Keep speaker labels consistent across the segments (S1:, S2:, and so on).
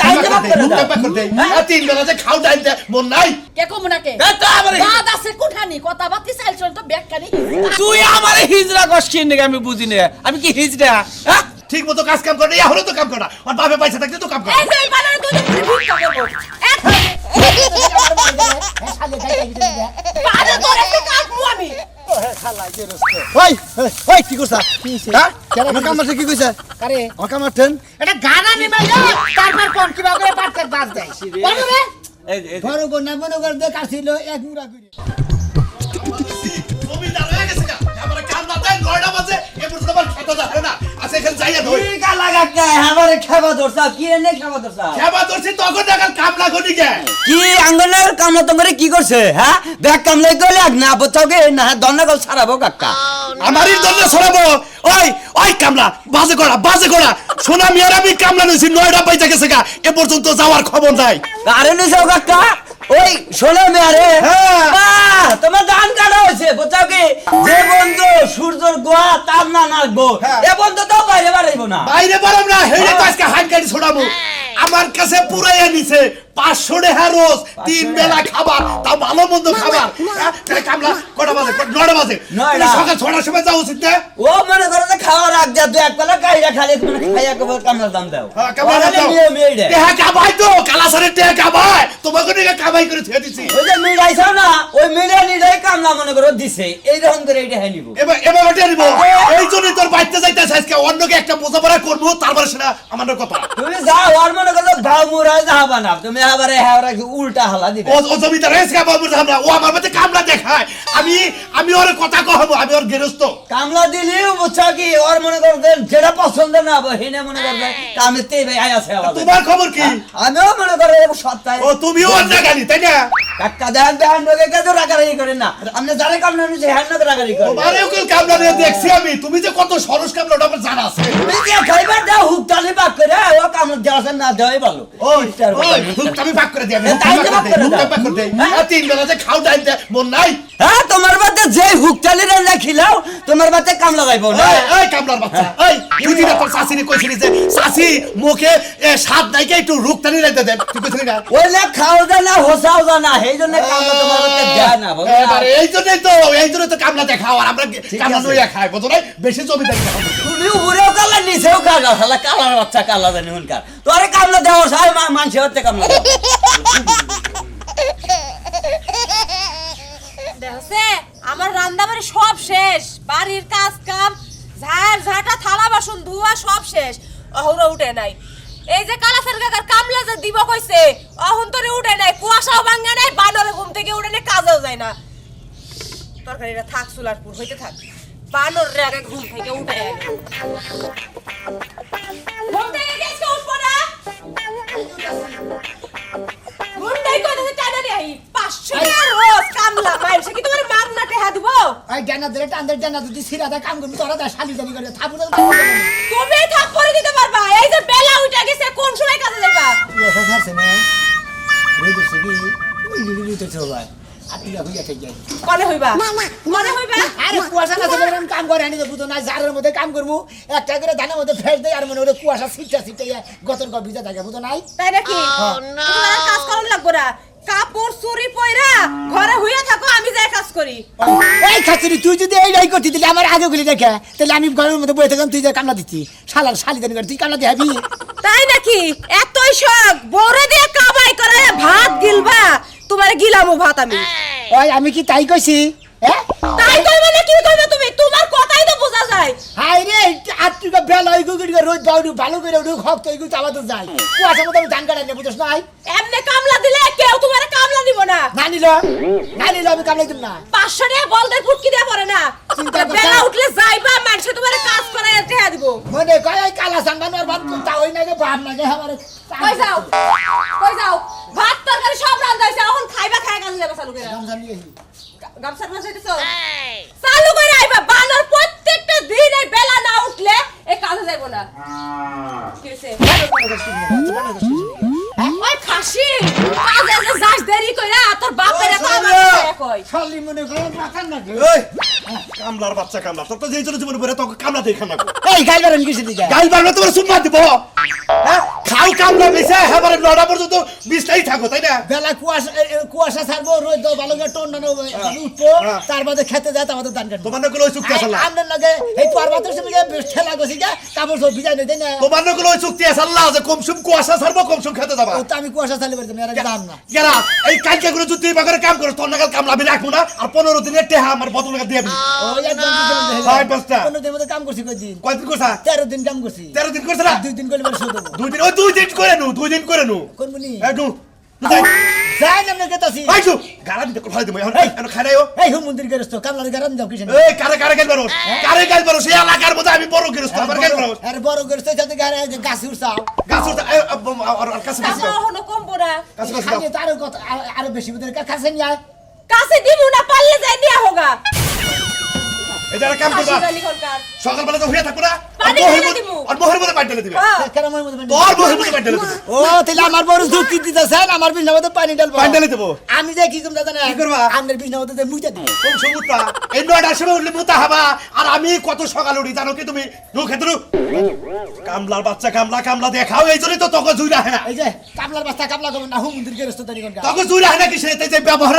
S1: তাই
S2: মন
S1: আমারে- হিজরা কস কি নাকি আমি বুঝি না? আমি কি হিজরা হ্যাঁ?
S2: ঠিক মতো কাজ কাম করে এখনও তো কাম করে না। আর বাপে পয়সা থাকলে তো কাম করে।
S3: কি করছা? হ্যাঁ? আমার কামারটা কি কইছে
S4: আরে
S3: আমার কামারটেন
S4: এটা গানা নিবে তারপর কোন দেয়? বড় মনে এক মুড়া করে।
S2: তুমি দাঁড়ায় গেছে আমার কাম না তাই নয়টা বাজে এ আমার খেতে যাবে না। আচ্ছা এখানে যাইয়া ধই
S1: কি কালা কাকা আমারে খাবা ধরছা কি এনে খাবা ধরছা?
S2: খেবা ধরছি তখন দেখার কাম লাগনি গে
S1: কি আঙ্গনের কামলা তো কি করছে হ্যাঁ? দেখ কামলাই গলে না বচাওকে না কাকা
S2: আমারই দন্য ছড়াবো। ওই ওই কামলা বাজে করা বাজে করা। সোনা মিয়ার আমি কামলা নিয়েছি নয়টা পাইতে গেছে গা। এ পর্যন্ত যাওয়ার খবর নাই।
S1: আরে নিছাও কাকা ওই শোনো মেয়ারে।
S2: হ্যাঁ।
S1: তোমার ধান কাটা হয়েছে বোঝাও কি? যে বন্ধু সূর্যর গোয়া তার না নাচবো
S2: হ্যাঁ।
S1: এ বন্ধু তো বাইরে বাড়াইবো না।
S2: বাইরে বাড়াবো না হেঁটে তো আজকে হাত গাড়ি ছড়াবো আমার কাছে পুরাইয়া নিছে। পাঁচশো টাকা রোজ তিন বেলা খাবার তা ভালো মন্দ খাবার। হ্যাঁ, কামলা কটা বাজে? নয়টা বাজে। সকাল ছটার সময় যাওয়া উচিত না
S1: ও মনে করো যে খাওয়ার আগ যা দু এক বেলা খালি মানে খাইয়া দাম দাও।
S2: হ্যাঁ, দাও। টেহা কামাই তো কালাসারের টেহা কামাই। তোমাকে নিয়ে কামাই করে থুয়ে দিছি।
S1: ওই যে না ওই মিলে নিলেই কামলা মনে করো দিছে। এইরকম করে এইটা হ্যাঁ নিব।
S2: এবার এবার ওটা নিব। এই জন্যই তোর বাড়িতে যাইতেছে আজকে। অন্যকে একটা বোঝাপড়া করব তারপরে সেটা আমার কথা।
S1: তুমি যাও আর মনে করো ভাও মুরা যাবা না। তুমি আবার হ্যাঁ উল্টা হালা দিবে।
S2: ও ও জমিদার রেসকা বাবুর আমরা ও আমার মধ্যে কামলা দেখায়। আমি আমি ওর কথা কহবো আমি ওর গেরস্ত
S1: কামলা দিলেও বুঝছ কি ওর মনে করো যে যেটা পছন্দ না হবে হিনে মনে করবে কামে তে ভাই আছে আমাদের।
S2: তোমার খবর কি?
S1: আমিও মনে করো সপ্তাহে
S2: ও তুমিও অন্য গালি তাই না?
S1: কাকা দেন দেন লোকে কেন রাগারাগি করেন না? আপনি যারা কামলা নিচ্ছে হ্যাঁ না রাগারাগি করেন
S2: তোমার ওকে কামলা দেখছি আমি। তুমি যে কত সরস কামলা ওটা আমার জানা আছে।
S1: তুমি যে খাইবার দাও হুকটালি বাক করে। ও কামলা দেওয়া আছে না দেওয়াই ভালো
S2: ওই ওই আমি করে দিই আমি
S1: করে।
S2: দিই
S1: হ্যাঁ?
S2: আর তিন বেলা যে খাও ডাইতে মন নাই।
S1: হ্যাঁ তোমার বাতে যে হুকটালি রান্না খিলাও তোমার বাতে কামলা যাইব না?
S2: এই, এই কামলার বাচ্চা এই তুই দিনা তোর শাশুড়ি কইছিলি যে শাশি মুখে এ, স্বাদ নাইকে একটু রুখ টানি রাইতে তুই কইছিলি না?
S1: ওই লে খাও জানা হোসাও জানা সেই জন্য কামলা তোমার বাতে দেয় না বুঝলে?
S2: এবারে এই জন্যই তো এই জন্যই তো কামলা দেখাও আর আমরা কামলা নইয়া খাই বুঝো না বেশি জমিদারি দেখাবো
S1: তুমি উপরেও কালা নিচেও কালা শালা কালার বাচ্চা কালা জানি হুনকার। তোরে কামলা দেওয়া সাই মানুষের হচ্ছে কামলা দাও।
S5: দেখছে আমার রান্না বাড়ি সব শেষ, বাড়ির কাজ কাম ঝাড় ঝাঁটা, থালা বাসন ধোয়া সব শেষ। অহরা উঠে নাই। এই যে কালাসের কাকার কামলা যে দিব কইছে অহন তোরে উঠে নাই, কুয়াশাও ভাঙে নাই, বানরে ঘুম থেকে উঠে নাই, কাজেও যায় না। তরকারিটা থাক, চুলার পুর, হইতে থাক। বানর রে আগে ঘুম থেকে উঠে ঘুম থেকে গেছে না থেকে কথা টানা নেই আই? পাঁচশো টাকা রোজ কামলা মাইল কি তোমার মাগনা টেহা দিব?
S4: ওই জানা ধরে টান্দের জানা যদি সিরাদা কাম করবি তোরা দা শালি জানি করে থাপুর
S5: তুমি থাক করে দিতে পারবা। এই যে বেলা উঠে গেছে কোন সময় কাজে যাবা?
S4: ছাড়ছে না রই করছে কি? ওই রই তো চল ভাই হইয়া থেকে যাই
S5: কনে হইবা? কনে হইবা?
S4: আরে কুয়াশা না চলে কাম করে আনি বুঝো না জারের মধ্যে কাম করব একটা করে ধানের মধ্যে ফেস দেয় আর মনে ওটা কুয়াশা ছিটটা ছিটটা গতর গা ভিজা থাকে বুঝো নাই?
S5: তাই নাকি? কাজ করার লাগবো না। কাপড় চুরি পয়রা ঘরে হইয়া থাকো আমি যাই কাজ করি।
S4: তুই যদি এই নাই করতি তাহলে আমার আগে গুলি দেখে তাহলে আমি ঘরের মধ্যে বসে থাকতাম তুই যে কামলা দিচ্ছি শালার শালি করে তুই কামলা দিবি
S5: তাই নাকি? এতই শখ বড় দিয়ে কামাই করে ভাত গিলবা তোমার ভাত আমি।
S4: ওই আমি কি তাই কইছি? হ্যাঁ?
S5: তাই কইবে না কি কইবে তুমি? তোমার কথাই তো বোঝা যায়।
S4: হাই রে! আত্রিকা বেলা ওই গুগড়ি রোজ বাউডু ভালো করে উঠু খক তো এগুলো চাবাতে যাই কুয়াশা মধ্যে আমি ধান কাটাই নেব বুঝছ নাই?
S5: এমনি কামলা দিলে কেউ তোমার কামলা দিব না।
S4: না নিল না নিল আমি কামলাই দিব না।
S5: পাঁচশো টাকা বলদের ফুটকি দিয়ে পড়ে না। বেলা উঠলে যাইবা মানুষে তোমার কাজ করাই টেহা দিব।
S4: মনে কয় ওই কালা সানবানোর বাদ তা ওই নাকি বাপ নাকি আমার
S5: কই যাও? কই যাও? ভাত তরকারি সব রান্না হইছে এখন খাইবা খাই কাজে যাবে চালু করে। গামছার মাছ হইতেছ? চালু করে আইবা বানর প্রত্যেকটা দিন এই বেলা না উঠলে এই কাজে যাইবো না কি হইছে ওই খাসি কাজে যে যাস দেরি কইরা তোর বাপের এত আমার কথা এক হয়
S4: মনে করো না
S2: কামলার বাচ্চা কামলা তোর তো যেই জন্য জীবন পরে তোকে কামলা দিয়ে খানা
S4: এই গাইবার কিছু
S2: বাড়বে তোমার সুম্মা দিব। খাও কামলা বেশে এবারে নটা পর্যন্ত বিছটাই থাকো তাই না?
S4: বেলা কুয়াশা কুয়াশা ছাড়বো রোদ ভালো করে টন টানো উঠবো
S2: হ্যাঁ।
S4: তার মধ্যে খেতে যায় আমাদের দান কাটবো।
S2: তোমার ওই চুক্তি আছে না?
S4: আপনার লগে এই পর্বতের সঙ্গে ঠেলা গছি গা কাপড় সব ভিজাই নেই তাই না?
S2: তোমার ওই চুক্তি আছে আল্লাহ যে কমসুম কুয়াশা ছাড়বো কমসুম খেতে যাবা।
S4: তো আমি কুয়াশা চালিয়ে পারতাম এর দাম না।
S2: গেরা এই কালকে করে যদি বাগরে কাম করো তোর নাগাল কামলা আমি রাখব না আর পনেরো দিনের টেহা আমার বদল টাকা দিয়ে দিবি।
S4: ওই একদম
S2: হয় পাঁচটা।
S4: পনেরো দিনের মধ্যে কাম করছি কয়দিন?
S2: কয়দিন করছা?
S4: তেরো দিন কাম করছি।
S2: তেরো দিন করছে না?
S4: দুই দিন করলে শুধু
S2: দুই দিন দুই দিন করে নু দুই দিন করে নু।
S4: করব নি
S2: এই নু নু যাই।
S4: যাই না গেতাছি।
S2: ভাই চুপ দিতে কথা দিবো এখন এখন খাই নাই
S4: এই হুম মন্দির গেরস্ত কামলার গারান যাও কিসেন
S2: এই কারে কারে গেল বারো কারে গেল বারো সেই এলাকার মধ্যে আমি বড় গেরস্ত আমার গেল বারো
S4: আরে বড় গেরস্ত সাথে গারে গাছ উড়ছাও।
S2: গাছ উঠতে আর আর কাছে কাছে
S5: কাছে হনো কমবো না।
S2: কাছে কাছে
S4: খালি তো আরও কত আরো- আরও বেশি বুঝে কাছে নিয়ে আয়।
S5: কাছে দিমু না পারলে যাই নিয়ে হোগা
S2: এটা কাম করবা
S5: হাসি জানি কোনকার
S2: সকালবেলা তো হয়ে থাকব না।
S5: হ্যাঁ।
S4: আমার বড় যুক্তি দিতেছেন আমার পানি
S2: পানি দেবো।
S4: আমি যে কি করব জানেন?
S2: কি করবা?
S4: আমার বিছনা মধ্যে মুইটা দিব।
S2: কোন সমুদ্রা এই নয়টার সময় উঠলে মুতা হবা। আর আমি কত সকাল উঠি জানো কি তুমি? কামলার বাচ্চা কামলা কামলা দেখাও এই জন্যই তো তোকে জুই রাখে না।
S4: এই যে কামলার বাচ্চা কামলা করবেন না হুম মন্দির গেরস্ত তানি কোন
S2: তোকে জুই রাখে না কি সে যে তোমরা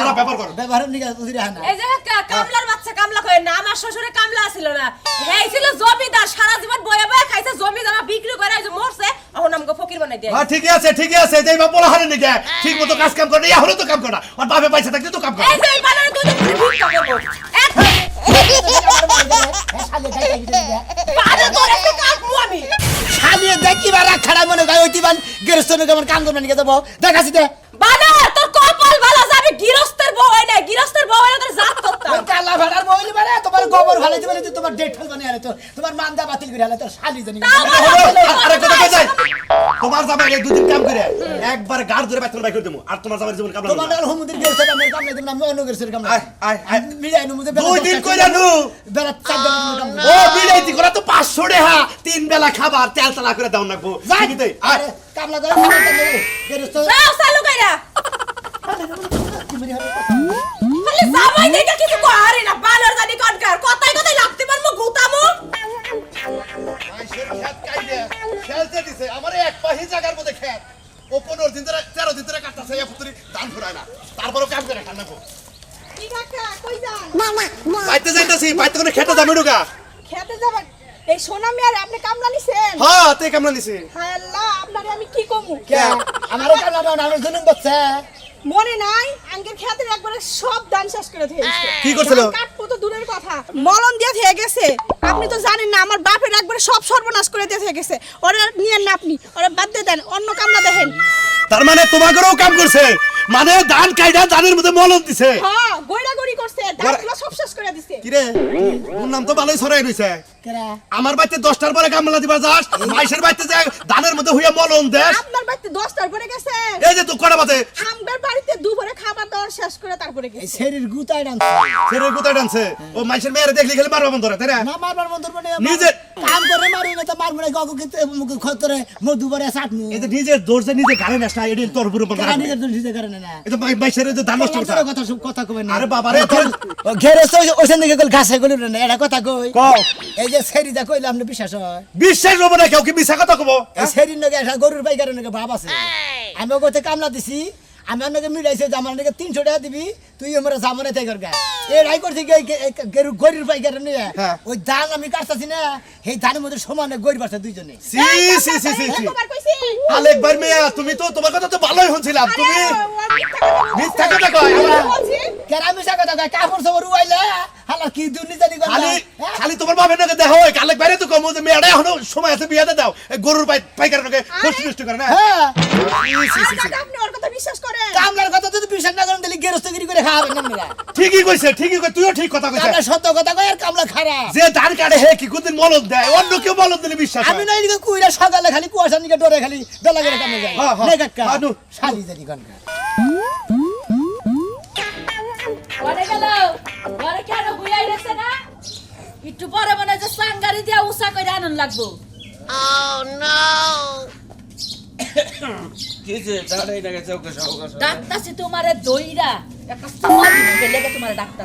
S2: খারাপ ব্যবহার করো।
S4: ব্যবহারের নিকে উদিরে হানা
S5: এই যে কামলার বাচ্চা কামলা আমার শ্বশুরে কামলা ছিল না। হ্যাঁ ছিল জমিদার সারা জীবন বয়ে বয়ে খাইছে জমি জামা বিক্রি করে যে মরছে এখন আমাকে ফকির বানাই দিয়ে।
S2: হ্যাঁ ঠিকই আছে ঠিকই আছে যে বাপ বলা হারে নিকে ঠিক মতো কাজ কাম করে এখনও তো কাম করে আর বাপে পয়সা থাকলে তো কাম করে
S5: এই যে এই দিন ভিক্ষা করব। এক বারে তোর একটা আমি।
S4: শালিয়ে দেখি বারা খাড়া মনে গায় ওইটি বান গেরস্ত নিকে আমার কাম করবেন নিকে দেবো দেখাছি দে
S5: বানার তোর কপাল ভালো যাবে গৃহস্থের বউ হয় না গৃহস্থের বউ হলে তোর জাত করতাম
S4: ওই কালা ভাড়ার বইলি বারে তোমার গোবর ভালো দিবে না, তোমার ডেট ফেল বানিয়ে আলে তো তোমার মান্দা বাতিল করে আলে তো শালি জানি
S5: আমার
S2: আর- কথা কে যায়?
S5: আমার-
S2: তোমার জামাই এই দুদিন কাম করে একবার গাড় ধরে বেতন বাই করে দেবো আর তোমার জামাই জীবন কাম
S4: তোমার হুমুদির গেরস্ত আমি কাম নাই তুমি আমি অন্য গেরস্তের কাম
S2: আয়, আয়, আয়।
S4: মিলাই নু মুদে
S2: দুই দিন কইরা নু
S4: বেলা চার দিন কাম
S2: ও বিলাইতি করে তো পাঁচশো টাকা তিন বেলা খাবার তেল তেলা করে দাও নাকবো।
S4: যাই।
S2: আয়।
S4: আরে কামলা করে কামলা করে গেরস্ত
S5: যাও চালু কইরা। খালি জামাই দেখে কিছু কহারি না বানর জানি কনকার কথাই কথাই লাগতে পারব গুতামু।
S2: খেলতে দিছে আমার এক পাহি জায়গার মধ্যে খেত ও পনেরো দিন ধরে তেরো দিন ধরে কাটতেছে এই পুত্রি দান ফুরায় না। তারপরও কাম করে খান নাকবো
S6: কি কাকা কই যান?
S2: বাইতে যাইতেছি বাইতে কোনো খেতে যাবে ঢুকা
S6: খেতে যাবেন এই সোনা মিয়ার আপনি কামলা নিছেন?
S2: হ্যাঁ তে কামলা নিছি।
S6: হায় আল্লাহ আপনারে আমি কি কমু?
S4: কে? আমার কামলা দাও না আমার জন্য বাচ্চা
S6: মনে নাই আঙ্কেল খেতের একবারে সব দান শেষ করে দিয়েছে।
S2: কি করছিল?
S6: কাটবো তো দূরের কথা। মলন দিয়ে থেকে গেছে। আপনি তো জানেন না আমার বাপের একবারে সব সর্বনাশ করে দিয়ে থেকে গেছে। ওরা নিয়েন না আপনি ওরা বাদ দিয়ে দেন অন্য কামলা দেখেন।
S2: তার মানে তোমাকেও কাম করছে? মানে ধান কাইডা ধানের মধ্যে মলম দিছে?
S6: হ্যাঁ গইরা গড়ি করছে দানগুলো সব শেষ করে দিছে।
S2: কিরে? ওর নাম তো ভালোই ছড়াই রইছে। আমার বাড়িতে দশটার পরে কামলা দিবা যাস মাইসের বাড়িতে যে ধানের মধ্যে হইয়া মলম দেশ
S6: আপনার বাড়িতে দশটার পরে গেছে।
S2: এই যে তো কটা বাজে
S6: আমার বাড়িতে দুপুরে খাবার দাবার শেষ করে তারপরে গেছে।
S4: শরীর গুতায় ডানছে
S2: ছেড়ে কোথায় টানছে। ও মাইশের মেয়েরে দেখলি খেলে মারবা বন্ধ তাই না?
S4: না মারবার মন্তর মানে
S2: নিজে-
S4: কাম করে মারি না তো মারবো না। গগু কিন্তু মুখ খতরে মধু বরে সাটনু
S2: এই যে নিজের দোষে নিজে নেস না এটি তোর উপরে বন্ধ
S4: কেরা
S2: রাখবে।
S4: নিজের নিজে করে না?
S2: এই যে মাই- মাইসের এই যে ধান নষ্ট করছে।
S4: কথা সব কথা কবে না।
S2: আরে বাবা রে,
S4: ঘেরে ওইখান থেকে গেল ঘাসে গলি না এটা কথা কই?
S2: কও।
S4: এই যে সেরি দা কইলাম না বিশ্বাস হয়?
S2: বিশ্বাস হব না কেউ কি মিশা কথা কব?
S4: এই সেরির নগে একটা গরুর পাইকারের নগে ভাব আছে। আমি ওকে কামলা দিছি আমি আপনাকে মিলাইছে যে আমার নাকি তিনশো টাকা দিবি তুই আমার করছি গরুর পাইকারের নিয়ে
S2: হ্যাঁ।
S4: ওই ধান আমি কাটতাছি না ধানের মধ্যে সমানে গরু বাড়ছে দুইজনে।
S2: সি সি সি সি সি আলেকবার মেয়া তুমি তো তোমার কথা তো ভালোই শুনছিলাম। তুমি মিথ্যা কথা কয়?
S4: কেরা কথা কয় কাপড় হালা কি দুর্নীতি করে
S2: খালি খালি তোমার বাপের নাকি দেখো কালেক বাইরে তো কম যে মেয়েটা এখনও সময় আছে বিয়াতে দাও। গরুর পাই পাইকার নাকি নষ্ট করে না?
S4: হ্যাঁ।
S6: আপনি ওর কথা বিশ্বাস করেন।
S4: কামলার কথা যদি বিশ্বাস না করেন তাহলে গেরস্তগিরি করে খাওয়াবেন না আপনারা।
S2: ঠিকই কইছে ঠিকই কই তুইও ঠিক কথা কইছিস।
S4: সত্য কথা কয় আর কামলা খারাপ।
S2: যে ধান কাটে হে কি কোনদিন মলদ অন্য কেউ দিলে বিশ্বাস
S4: আমি না এদিকে কুইরা সকালে খালি নিকে ডরে খালি বেলা করে কামে যায়
S2: হ্যাঁ, হ্যাঁ।
S4: কাকা শালি জানি কনকা
S5: ঘরে গেল ঘরে কেন হুইয়াই রেছে না? একটু পরে মনে যে সাঙ্গারি দিয়া উষা করে আনন্দ লাগবো। ডাক্তারছি তোমারে দইরা। একটা চুমা দিব গেলে তোমার ডাক্তার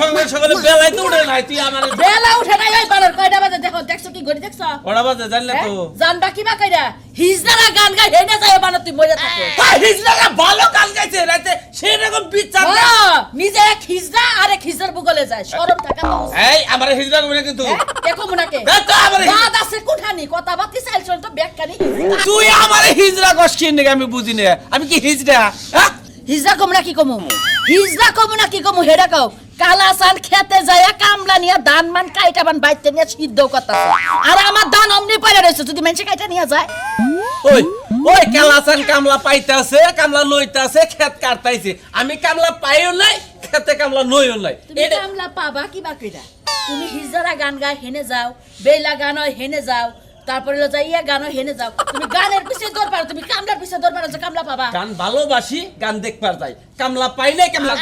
S1: সঙ্গে সকালে বেলায় তো উঠে নাই তুই আমার
S5: বেলা উঠে নাই ওই বানর কয়টা বাজে? দেখো দেখছ কি ঘড়ি দেখছ?
S1: ওরা বাজে জানলে তো।
S5: জানবা কি বা কইরা হিজদারা গান গাই হেনে যায় বানর তুই মরে থাকো।
S1: হিজড়ারা ভালো গান গাইছে রাতে সেই রকম বিচার না।
S5: নিজে এক হিজদা আর এক হিজদার বুগলে যায়। শরম থাকা তো
S1: এই আমার হিজড়া কবি কিন্তু?
S5: দেখো মুনাকে
S1: তো আমার হিজড়া-
S5: আছে কুঠানি কথা বাতি চাইছ তো ব্যাগখানি
S1: তুই আমার হিজড়া কস কি আমি বুঝি আমি কি হিজড়া? হ্যাঁ?
S5: হিজদা কম না কি কমু? হিজদা কম না কি কমু? হেডা কও কালা সান খেতে যায় কামলা নিয়ে ধান মান কাইটা বান বাইতে নিয়ে সিদ্ধ করতে আর আমার ধান অমনি পড়ে রয়েছে যদি মানুষে কাইটা নিয়ে যায়।
S1: ওই ওই কালাসান কামলা পাইতাছে কামলা লইতাছে খেত কাটতাইছে। আমি কামলা পাইও নাই খেতে কামলা নইও নাই।
S5: তুমি কামলা পাবা কি বা কইরা? তুমি হিজদারা গান গায় হেনে যাও বেলা গান হয় হেনে যাও তারপরে হলো যাইয়া গান হয় হেনে যাও। তুমি গানের পিছে দৌড় পারো তুমি কামলার পিছে দৌড় পারো যে কামলা পাবা।
S1: গান ভালোবাসি গান দেখবার যাই। কামলা পাইলে কামলা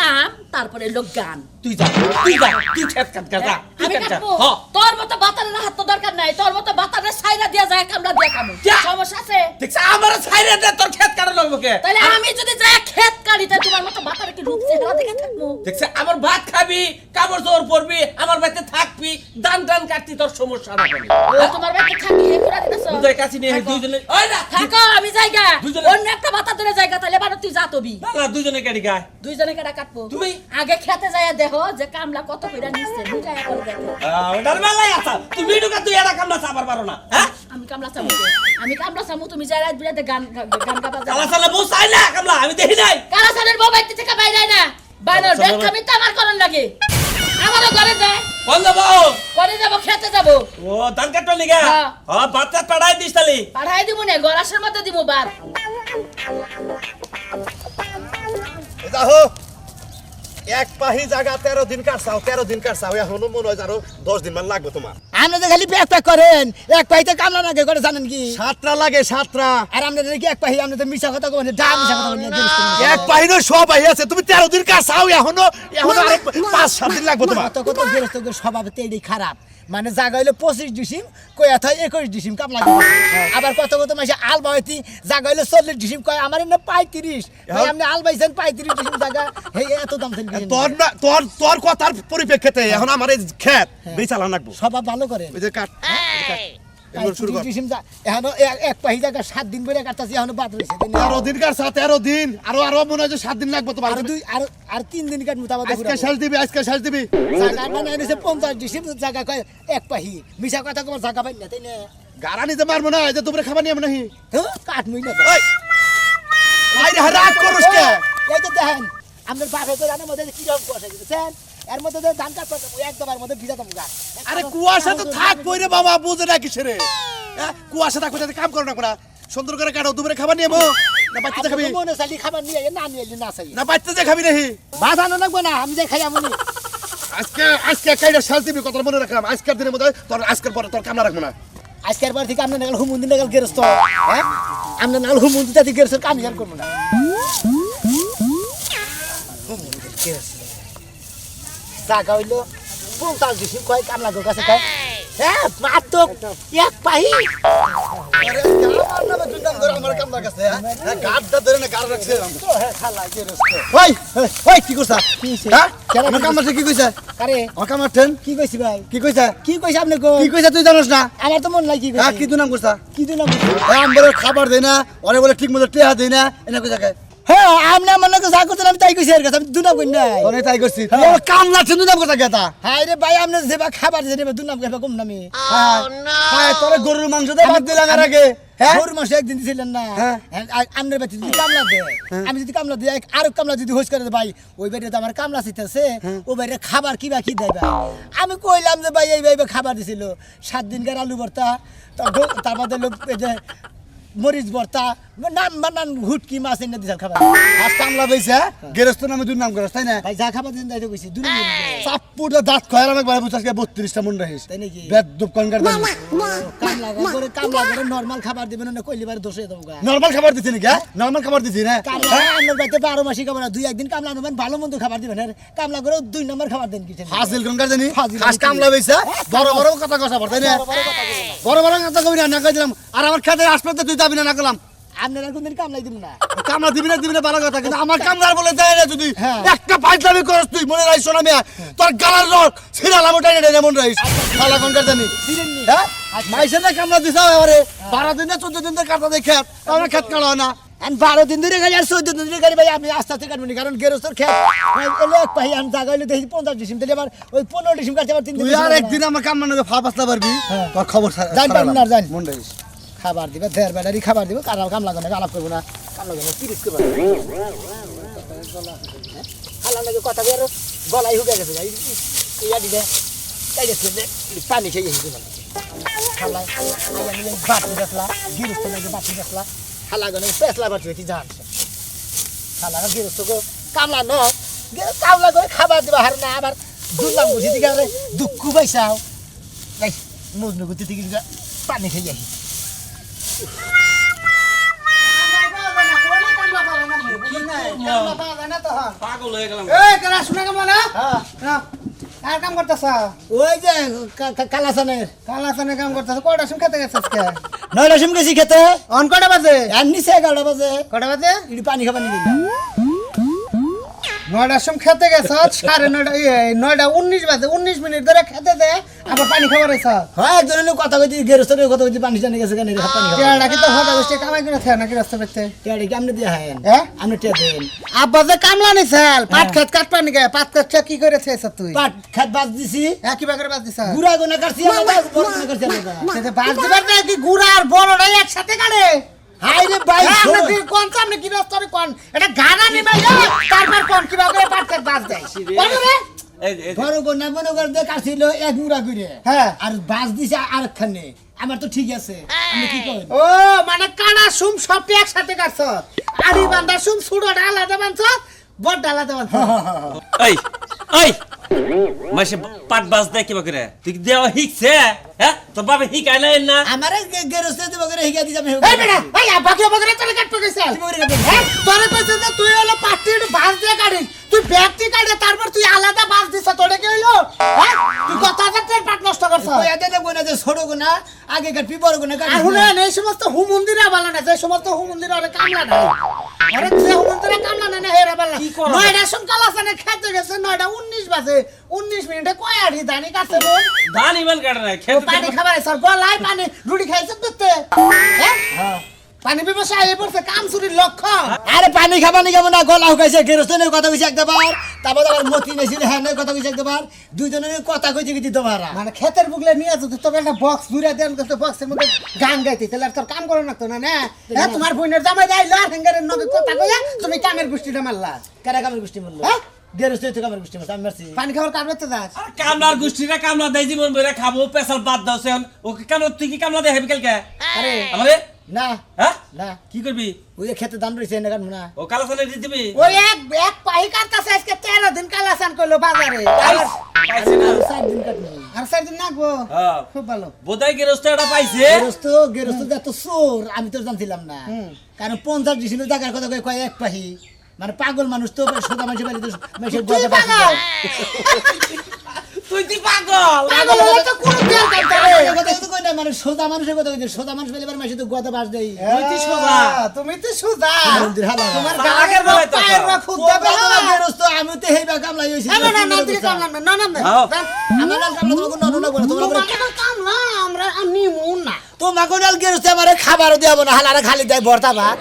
S5: কাম তারপরে লোক গান।
S1: তুই যা তুই যা তুই খেত কাট কাট যা তুই
S5: আমি
S1: কাট কাট
S5: কাটবো।
S1: হ।
S5: তোর মতো বাতারের হাত তো দরকার নাই তোর মতো বাতারের সাইরা দিয়া যায় কামলা দিয়া কামু
S1: যা।
S5: সমস্যা আছে?
S1: দেখছ আমার ছাইরে দে তোর খেত কাটা লাগবো কে?
S5: তাহলে আমি যদি যাই ক্ষেত তাই তোমার মতো বাতারে কি রূপ চেহারা দেখে থাকব?
S1: দেখছে আমার ভাত খাবি কাপড় চোপড় পরবি আমার বাড়িতে থাকবি দান দান কাটতি তোর সমস্যা না। হবে
S5: ও তোমার বাড়িতে থাকি হে করে দিতেছ?
S1: দুধের কাছে নিয়ে
S5: থাকো।
S1: দুইজনে ওই না
S5: থাকো আমি জায়গা।
S1: দুজনে-
S5: অন্য একটা বাতা ধরে জায়গা তাহলে বারো তুই যা তবি।
S1: না না দুইজনে কাটি গায়
S5: দুইজনে কেটা কাটবো।
S1: তুমি-
S5: আগে খেতে যায় দেখো যে কামলা কত কইরা নিচ্ছে দুইটা করে দেখো।
S1: ওটার বেলায় আছা। তুমি ঢুকা তুই এটা কামলা চাবার পারো না হ্যাঁ?
S5: আমি কামলা চামু আমি কামলা চামু তুমি যাই রাত বিরাতে গান গান গাবা
S1: কালা
S5: যাও
S1: সালা বউ চাই না কামলা আমি দেখি নাই।
S5: কালাসানের বউ বাইতে থেকে বাইরে যায় না। বানর দেখ আমি তো আমার করন লাগে। আমারও ঘরে যায়।
S1: বন্ধ বউ।
S5: করে যাব খেতে যাব।
S1: ও ধান কাটবার লিগা?
S5: হ্যাঁ।
S1: বাচ্চা পাড়াই দিস তালি
S5: পাঠাই দিব না গলাসের মধ্যে দিব বার।
S2: যাহো এক পাহি জায়গা তেরো দিন কাটছাও তেরো দিন কাটছাও। এখনও মনে হয় আরও দশ দিন মান লাগবে তোমার।
S4: আপনি খালি প্যাক প্যাক করেন এক পাহিতে কামলা লাগে করে জানেন কি?
S2: সাতটা লাগে সাতটা।
S4: আর আপনাদের কি এক পাহি মিশা কথা কবেন মিশা কথা বলেন
S2: এক পাহিনো সব পাহি আছে তুমি তেরো দিন কাটছাও এখনও এখনও আরও পাঁচ সাত দিন লাগবে তোমার।
S4: কত খারাপ। মানে জায়গা হইল পঁচিশ ডিসিম কয়া থাকে একুশ ডিসিম কাপ লাগে আবার কত কত মাসে আল বাড়াইতি জায়গা হইল চল্লিশ ডিসিম কয় আমার এমনি পঁয়ত্রিশ। ভাই, আপনি আলবাইছেন পঁয়ত্রিশ ডিসিম জায়গা হে এত দাম।
S2: তোর না তোর তোর কথার পরিপ্রেক্ষিতে এখন আমার এই খেত বেচালা লাগবো।
S4: সবাই ভালো করে।
S2: ওই যে কাট। কর।
S4: এক- পাহি জায়গা সাত দিন করে কাটতাছি এখনও বাদ রয়েছে
S2: তেরো দিন কাটছা তেরো দিন। আরও আরও মনে হয় সাত দিন লাগবে তোমার
S4: দুই আর আর তিন দিন
S2: আজকে শেষ দিবি আজকে শেষ দিবি।
S4: জায়গা বানাই নিছে পঞ্চাশ ডিসিম জায়গা কয় এক পাহি মিশা কথা তোমার জায়গা পাই না তাই না?
S2: গাড়া নিতে পারব না যে তোমরা খাবার নিয়ে নাহি
S4: হ্যাঁ, কাটমুই না
S2: রাগ করস কে?
S4: এই তো দেখেন আপনার বাপে তো জানার মধ্যে কীরকম কুয়াশা গেছেন এর মধ্যে ধান কাটতে একদম এর মধ্যে ভিজা দমগা
S2: আরে কুয়াশা তো থাক রে বাবা বুঝে না কিসে রে। কুয়াশা থাকবে কাম করো না কোনা সুন্দর করে কাটো দুপুরে খাবার নিয়ে বো। না বাচ্চা খাবি।
S4: মনে চালি খাবার নিয়ে না নিয়ে না
S2: খাবি নাহি।
S4: ভাত আনো লাগবে না আমি যে খাই আমি
S2: আজকে আজকে কাইটা শেষ দিবি কথা মনে রাখলাম। আজকের দিনের মধ্যে তোর আজকের পরে তোর কামনা রাখব না।
S4: আজকের পর থেকে আপনার নাগাল হুমুন্দি নাগাল গেরস্ত। হ্যাঁ? আপনার নাগাল হুমুন্দি তাতে গেরস্ত কাম ইয়ার করব না। গেরস্ত। জাগা হইল। পঞ্চাশ দিছি কয় কামলা গো কাছে কয় হ্যাঁ মাত্র এক পাহি?
S7: কি কইছে
S4: আপনি
S7: কি কইছে তুই জানোস না?
S4: আমার তো মন নাই কি
S7: কি তুই করছা
S4: কি দিন
S7: খাবার দেয় না ওরে বলে ঠিক মতো টেহা দেয় না এনে কইছে কে
S4: হ্যাঁ আপনি আমার নাকি যা করছেন আমি তাই কইছি এর কাছে আমি দুনাম কই নাই।
S7: তোনে তাই তুই কাম তুই গেতা।
S4: হাই রে ভাই আপনি যেবা খাবার দিয়ে দেবে দুনাম কইবা কম নামি।
S7: হ্যাঁ। হ্যাঁ তোরে গরুর মাংস দে ভাত দিলাম এর আগে। হ্যাঁ?
S4: গরু একদিন দিছিলেন না।
S7: হ্যাঁ।
S4: আমনের বাড়িতে যদি কামলা দেয় আমি যদি কামলা দিই আর কামলা যদি হোস করে ভাই ওই বাড়িতে তো আমার কামলা চিতেছে ও বাড়িতে খাবার কিবা কি দেয় ভাই? আমি কইলাম যে ভাই এই ভাই খাবার দিছিল। সাত দিনকার আলু ভর্তা তারপর মরিচ ভর্তা নাম বানান হুটকি মাছ এনে দিছিল খাবার
S7: আজ কামলা বইছে গেরস্ত নামে দুই নাম করছ তাই না?
S4: ভাই যা খাবার দিন তাই তো কইছি দুই
S7: চাপ্পুর দাঁত খয়ার আমাকে বারে বুঝাস কে 32টা মন রাখিস
S4: তাই নাকি?
S7: বেদ দুপ কনকার দাম
S4: কামলা করে কামলা করে নর্মাল খাবার দিবেন না কইলি বারে দোষে দেবো গা।
S7: নরমাল খাবার দিছিস নাকি নরমাল খাবার দিছিস না
S4: কামলা আপনার বাড়িতে বারো মাসি খাবার না, দুই একদিন কামলা নেবেন ভালো মন্দ খাবার দিবেন আর কামলা করে দুই নম্বর খাবার দেন কি
S7: হাসিল কনকার জানি? খাস কামলা বইছে বড় বড় কথা কথা না? বড় বড় কথা কবি না না কইলাম আর আমার খেতে আসপাতে তুই যাবি না না কইলাম।
S4: আপনারা কোনদিন কামলাই দিবেন না।
S3: কামলা দিবি না দিবি না ভালো কথা কিন্তু আমার কামলার বলে দেয় না যদি।
S4: হ্যাঁ।
S3: একটা পাঁচলামি করস তুই মনে রাখিস না মেয়া তোর গালার রক সিরালাম ওটাই না মনে রাখিস। ভালো কোনকার জানি হ্যাঁ? মাইসে না কামলা দিছা এবারে বারো দিন না চোদ্দ দিন ধরে কাটা দেখে আমার খেত কাটা না।
S4: আমি বারো দিন ধরে গাড়ি আর চোদ্দ দিন ধরে গাড়ি ভাই আমি আস্তে আস্তে কাটবো কারণ গেরস্তর খেত। এলে এক পাহি আমি জায়গা হইলে দেখি পঞ্চাশ ডিসিম তাহলে আবার ওই পনেরো ডিসিম কাটতে আবার তিন দিন
S3: আর একদিন আমার কাম মানে ফা পারবি।
S4: হ্যাঁ।
S3: তোর খবর
S4: না, জান।
S3: মন রাখিস।
S4: খাবার দিবে, দেড় বেলারই খাবার দিবে কারা কাম লাগবে না আলাপ করব না। কাম লাগবে না তিরিশ করব? হালা লাগে কথা বেরো গলাই হুকে গেছে ইয়া গেছে পানি খেয়ে গেছে হালা আমি এই বাটি দেখলা গিরস্ত লাগে বাটি দেখলা হালা গনে পেছলা বাটি কি জানছে হালা গিরস্ত গো, কামলা ন কামলা করে খাবার দিবা, হার না, আবার দুলাম বুঝি দিকে দুঃখ পাইছাও। মজনু গুতি দিকে পানি খেয়ে আসি
S8: পাগল হয়ে গেলাম।
S4: ওই যে কা- কা- কালাসানের।
S3: কালাসানে কাম করতেছ। কয়টা সময় খেতে গেছিস কে
S4: নয়টা সিম গেছি খেতে।
S3: অন কয়টা বাজে?
S4: আর নিচে এগারোটা বাজে।
S3: কয়টা বাজে?
S4: ইডি পানি খাবার নিবি
S3: নয়টার সময় খেতে গেছ সাড়ে নয়টা ইয়ে, নয়টা উনিশ বাজে উনিশ মিনিট ধরে খেতে দে আবার পানি খাবার এসা
S4: হ্যাঁ একজনের কথা কইছি গেরস্তের কথা কইছি পানি জানি গেছে কেন পানি খাবার
S3: কেডা কি তো হঠাৎ বসে কামাই করে থাকে নাকি রাস্তা পেতে
S4: টেয়ারে কি আপনি দিয়ে হায়েন
S3: হ্যাঁ?
S4: আপনি টেয়া দেন
S3: আব্বা যে কামলা নি স্যার পাট খেত কাট পানি গে পাট খেত কি করে তুই
S4: পাট খাত বাজ দিছি
S3: বাগরে বাজ দিছ
S4: গুড়া গোনা বড়
S3: বাজ দিবার না গুড়া আর বড়টাই একসাথে কোন সামনে কি কোন? এটা গানা নিবে তারপর কোন? কি দেয়? রে?
S4: বড় মনে করে এক মুড়া করে।
S3: হ্যাঁ।
S4: আর বাজ দিছে আরেকখানে। আমার তো ঠিক আছে। আপনি কি করেন
S3: ও মানে কানা সুম সবটি একসাথে কাটছ। আড়ি বান্দা সুম সুড়োটা আলাদা বানছ বড় আলাদা বানছ।
S8: এই এই। মাসে পাট বাজ দেয় কিবা করে? তুই কি দেওয়া শিখছে? হ্যাঁ তোর বাবা নাই না?
S4: আমারে গেরস্তে দেব করে আমি
S3: এই বেটা ভাই বাকি বাগরে তোরে। হ্যাঁ তোরে কইছে যে তুই হলো পাটির বাস দিয়ে কাটিস তুই ব্যক্তি কাটে তারপর তুই আলাদা বাস দিছ তোরে কি হইল হ্যাঁ তুই কত হাজার টাকার পাট নষ্ট করছ
S4: কইয়া দেন গোনা যে ছোট গোনা আগে কাটবি বড় গোনা
S3: আর এই সমস্ত হুমন্দিরা ভালো না যে সমস্ত হুমন্দিরা ওরে কামলা নাই। আরে যে হুমন্দিরা কামলা না না নয়টা সকাল আছে না খেতে গেছে নয়টা উনিশ বাজে। উনিশ মিনিটে কয় আড়ি দানি কাছে দানি
S8: ধান কাটে না খেতে
S3: পানি খাবার স্যার গলায় পানি রুটি খাইছে করতে হ্যাঁ। পানি ব্যবসায় এই পড়ছে কাম চুরির লক্ষ্য
S4: আরে পানি খাবা নি কেমন না? গলা হুকাইছে গেরস্তেনের কথা কইছে একবার তারপর আবার মতি নেছিল হ্যাঁ কথা কইছে একবার দুইজনের কথা কইছে কি তোমারা।
S3: মানে ক্ষেতের বুকলে নিয়ে যদি তোকে একটা বক্স ঘুরে দেন তো বক্সের মধ্যে গান গাইতে তাহলে আর তোর কাম করো না তো না না? হ্যাঁ তোমার বোনের জামাই যাইলো আর হেঙ্গারের নগে কথা কইয়া তুমি কামের গোষ্ঠীটা মারলা।
S4: কারা কামের গোষ্ঠী বলল
S3: হ্যাঁ?
S4: গেরস্তে তো কামের গোষ্ঠী বলছে আমি মারছি।
S3: পানি খাবার কাটবে তো যাস
S8: কামলার গোষ্ঠীরা কামলা দেয় জীবন বইরা খাব পেশাল বাদ দাও সেন ওকে কেন তুই কি কামলা দেয় কালকে?
S4: আরে।
S8: আমারে?
S4: না।
S8: হ্যাঁ?
S4: না।
S8: কি করবি?
S4: ওই যে খেতে দাম রয়েছে না কাটবো না
S8: ও কালা দিয়ে দিবি?
S3: ওই এক এক পাহি কাটতাছে আজকে তেরো দিন কালাসান করল বাজারে।
S8: পাইছে না?
S4: আর দিন কাটবো
S3: আর চার দিন নাকবো
S8: হ্যাঁ।
S3: খুব ভালো।
S8: বোধহয় গেরস্ত এটা পাইছে।
S4: গেরস্ত গেরস্ত যত চোর আমি তো জানছিলাম না। কারণ পঞ্চাশ ডিসিল জায়গার কথা কয় কয় এক পাহি। মানে পাগল মানুষ তো সোজা মানুষের বাড়িতে মেসের
S3: তুই পাগল?
S8: পাগল
S3: হলে তো কোনো তেল
S4: কথা কই না, মানে সোজা মানুষের কথা কইছে সোজা মানুষ পেলে এবার মাসে তো গদা বাস দেই।
S8: তুই তুই সোজা।
S3: তুমি তো সুদা তোমার
S8: তার
S3: গায়ের
S8: আগের
S3: রোগ,
S8: বেলায় তো
S3: পায়ের
S8: খাও।
S3: রোগ খুব দেবে
S4: গেরস্ত আমি তো হেইবা কামলা হইছি
S3: না না না দিকে কামলা না না না
S4: আমার নাম কামলা তোমাকে নন না বলে তোমার
S3: কামলা আমরা আমি মুন না।
S4: তোমাকে নাল গেরস্ত আমারে খাবার দেব না। হালারা খালি দেয় ভর্তা ভাত।